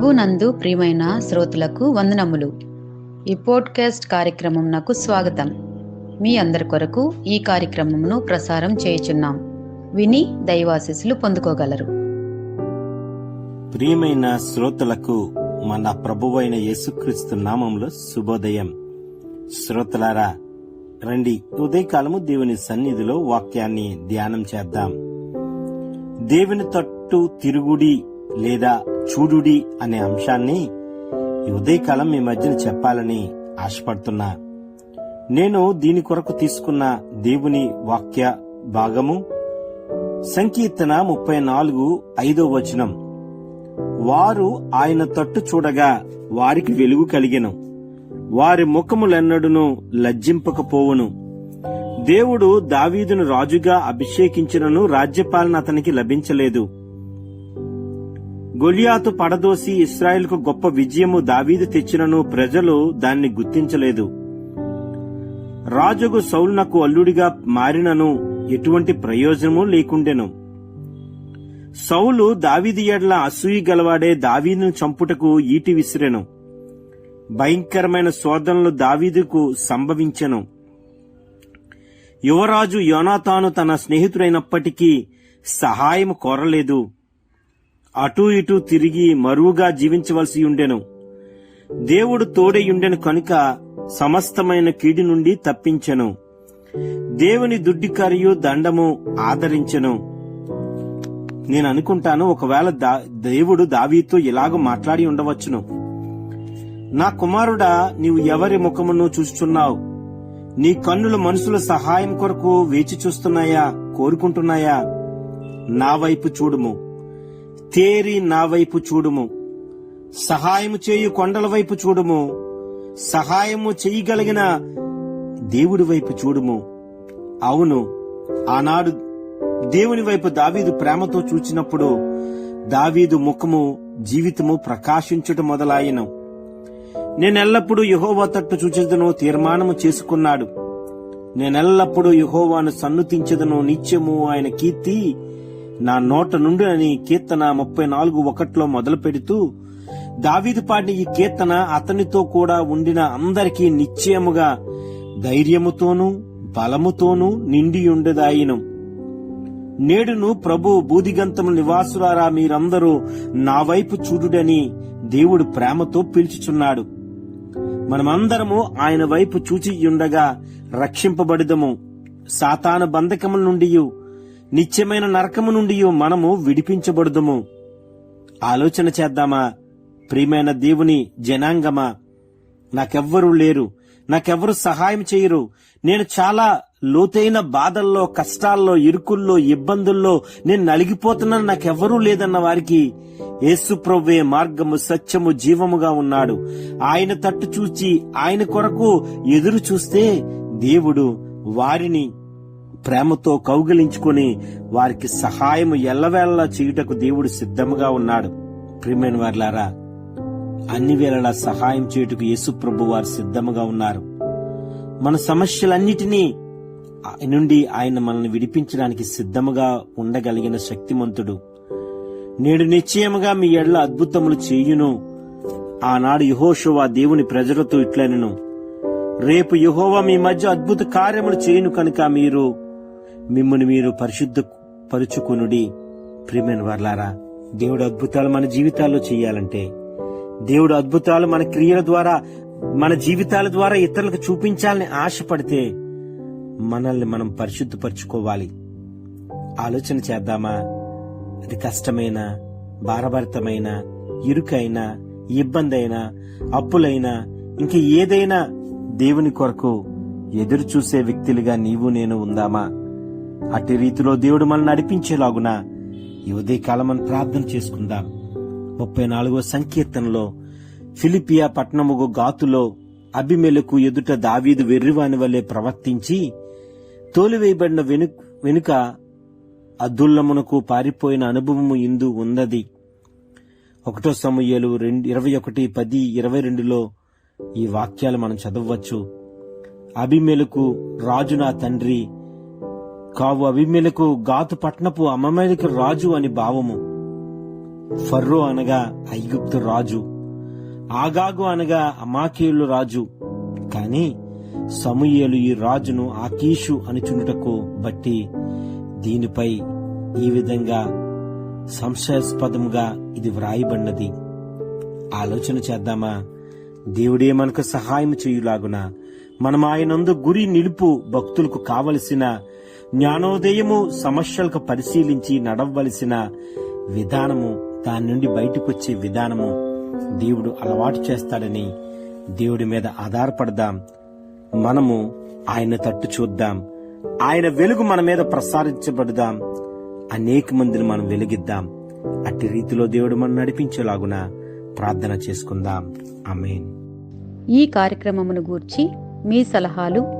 ప్రభునందు ప్రియమైన శ్రోతలకు వందనములు. ఈ పోడ్కాస్ట్ కార్యక్రమం నాకు స్వాగతం. మీ అందరి కొరకు ఈ కార్యక్రమమును ప్రసారం చేయుచున్నాం. విని దైవాశిస్సులు పొందుకోగలరు. ప్రియమైన శ్రోతలకు మన ప్రభువైన యేసుక్రీస్తు నామంలో శుభోదయం. శ్రోతలారా రండి ఉదయకాలము దేవుని సన్నిధిలో వాక్యాన్ని ధ్యానం చేద్దాం. దేవుని తట్టు తిరుగుడి లేదా చూడుడి అనే అంశాన్ని ఈ ఉదయకాలం మీ మధ్యన చెప్పాలని ఆశపడుతున్నా. నేను దీని కొరకు తీసుకున్న దేవుని వాక్య భాగము సంకీర్తన ముప్పై నాలుగు ఐదో వచనం. వారు ఆయన తట్టు చూడగా వారికి వెలుగు కలిగెను. వారి ముఖములెన్నడును లజ్జింపకపోవును. దేవుడు దావీదును రాజుగా అభిషేకించినను రాజ్యపాలన అతనికి లభించలేదు. గొలియాతు పడదోసి ఇస్రాయేల్కు గొప్ప విజయము దావీదు తెచ్చినను ప్రజలు దాన్ని గుర్తించలేదు. రాజుకు సౌలునకు అల్లుడిగా మారినను ఎటువంటి ప్రయోజనము లేకుండెను. సౌలు దావీది ఎడ్ల అసూయి గలవాడే దావీదును చంపుటకు ఈటి విసిరెను. భయంకరమైన శోధనలు దావీదుకు సంభవించెను. యువరాజు యోనాతాను తన స్నేహితుడైనప్పటికీ సహాయం కోరలేదు. అటూ ఇటూ తిరిగి మరువుగా జీవించవలసి ఉండెను. దేవుడు తోడేయుండెను కనుక సమస్తమైన కీడి నుండి తప్పించెను. దేవుని దుడ్డికరియు దండము ఆదరించెను. నేను అనుకుంటాను ఒకవేళ దా- దేవుడు దావీతో ఇలాగ మాట్లాడి ఉండవచ్చును. నా కుమారుడా నీవు ఎవరి ముఖమును చూస్తున్నావు? నీ కన్నుల మనుషుల సహాయం కొరకు వేచి చూస్తున్నాయా కోరుకుంటున్నాయా? నా వైపు చూడుము. తేరి నా వైపు చూడుము. సహాయము చేయు కొండల వైపు చూడుము. సహాయము చేయగలిగిన దేవుడి వైపు చూడుము. అవును ఆనాడు దేవుని వైపు దావీదు ప్రేమతో చూచినప్పుడు దావీదు ముఖము జీవితము ప్రకాశించుట మొదలాయను. నేనెల్లప్పుడూ యహోవా తట్టు చూచేదను తీర్మానము చేసుకున్నాడు. నేనెల్లప్పుడూ యహోవాను సన్నుతించదను నిత్యము ఆయన కీర్తి నా నోట నుండి అని కీర్తన ముప్పై నాలుగు ఒకటిలో మొదలు పెడుతూ దావీదు పాడిన ఈ కీర్తన అతనితో కూడా ఉండిన అందరికీ నిశ్చయముగా ధైర్యముతోనూ బలముతోనూ నిండియుండదాయిను నేడును ప్రభు బూదిగంతము నివాసులారా మీరందరూ నా వైపు చూడుడని దేవుడు ప్రేమతో పిలుచుచున్నాడు. మనమందరము ఆయన వైపు చూచి ఉండగా రక్షింపబడిదము. సాతాను బంధకముల నుండి నిత్యమైన నరకము నుండి మనము విడిపించబడుదము. ఆలోచన చేద్దామా? ప్రియమైన దేవుని జనాంగమా? నాకెవ్వరూ లేరు. నాకెవ్వరు సహాయం చేయరు. నేను చాలా లోతైన బాధల్లో కష్టాల్లో ఇరుకుల్లో ఇబ్బందుల్లో నేను నలిగిపోతున్నాను. నాకెవ్వరూ లేదన్న వారికి ఏసుప్రవ్వే మార్గము సత్యము జీవముగా ఉన్నాడు. ఆయన తట్టు చూచి ఆయన కొరకు ఎదురు చూస్తే దేవుడు వారిని ప్రేమతో కౌగిలించుకొని వారికి సహాయము ఎల్లవేళలా చేయుటకు దేవుడు సిద్ధముగా ఉన్నాడు. ప్రియమైన వార్లారా అన్ని వేళలా సహాయం చేయుటకు యేసుప్రభు వారు సిద్ధముగా ఉన్నారు. మన సమస్యలన్నిటినీ నుండి ఆయన మనల్ని విడిపించడానికి సిద్ధముగా ఉండగలిగిన శక్తిమంతుడు. నేడు నిశ్చయముగా మీ ఎడ్ల అద్భుతములు చేయును. ఆనాడు యహోషువా దేవుని ప్రజలతో ఇట్లనెను. రేపు యహోవా మీ మధ్య అద్భుత కార్యములు చేయును కనుక మీరు మిమ్మల్ని మీరు పరిశుద్ధ పరుచుకునుడి ప్రియమైన వర్లారా దేవుడు అద్భుతాలు మన జీవితాల్లో చేయాలంటే దేవుడు అద్భుతాలు మన క్రియల ద్వారా మన జీవితాల ద్వారా ఇతరులకు చూపించాలని ఆశపడితే మనల్ని మనం పరిశుద్ధపరచుకోవాలి. ఆలోచన చేద్దామా? అది కష్టమైన భారభరితమైన ఇరుకైన ఇబ్బంది అయినా అప్పులైనా ఇంక ఏదైనా దేవుని కొరకు ఎదురు చూసే వ్యక్తులుగా నీవు నేను ఉందామా? అట్టి రీతిలో దేవుడు మనల్ని నడిపించేలాగున ఈ ఉదయకాలం మనం ప్రార్థన చేసుకుందాం. ముప్పై నాలుగో సంకీర్తనలో ఫిలిపియా పట్టణముగు గాతులో అభిమెలకు ఎదుట దావీదు వెర్రివాని వలె ప్రవర్తించి తోలివేయబడిన వెనుక వెనుక అద్దుల్లమునకు పారిపోయిన అనుభవము ఇందు ఉన్నది. ఒకటో సమయాలు రెండు ఇరవై ఒకటి పది ఇరవై రెండులో ఈ వాక్యాలు మనం చదవచ్చు అభిమెలకు రాజు నా తండ్రి కావు అభిమెలకు గాతు పట్నపు అమ్మమేలకు రాజు అని భావము. ఫర్రో అనగా ఐగుప్తు రాజు. ఆగాగు అనగా అమాకేయులు రాజు. కాని సమూయేలు ఈ రాజును ఆకీషు అనుచునుటకు బట్టి దీనిపై ఈ విధంగా సంశయాస్పదముగా ఇది వ్రాయబడినది. ఆలోచన చేద్దామా? దేవుడే మనకు సహాయం చేయులాగున మనం ఆయనందు గురి నిలుపు భక్తులకు కావలసిన జ్ఞానోదయము సమస్యలకు పరిశీలించి నడవవలసిన విధానము దాని నుండి బయటకొచ్చే విధానము దేవుడు అలవాటు చేస్తాడని దేవుడి మీద ఆధారపడదాం. మనము ఆయన తట్టు చూద్దాం. ఆయన వెలుగు మన మీద ప్రసారించబడదాం అనేక మందిని మనం వెలిగిద్దాం. అట్టి రీతిలో దేవుడు మనం నడిపించేలాగున ప్రార్థన చేసుకుందాం. ఆమేన్. ఈ కార్యక్రమమును గూర్చి మీ సలహాలు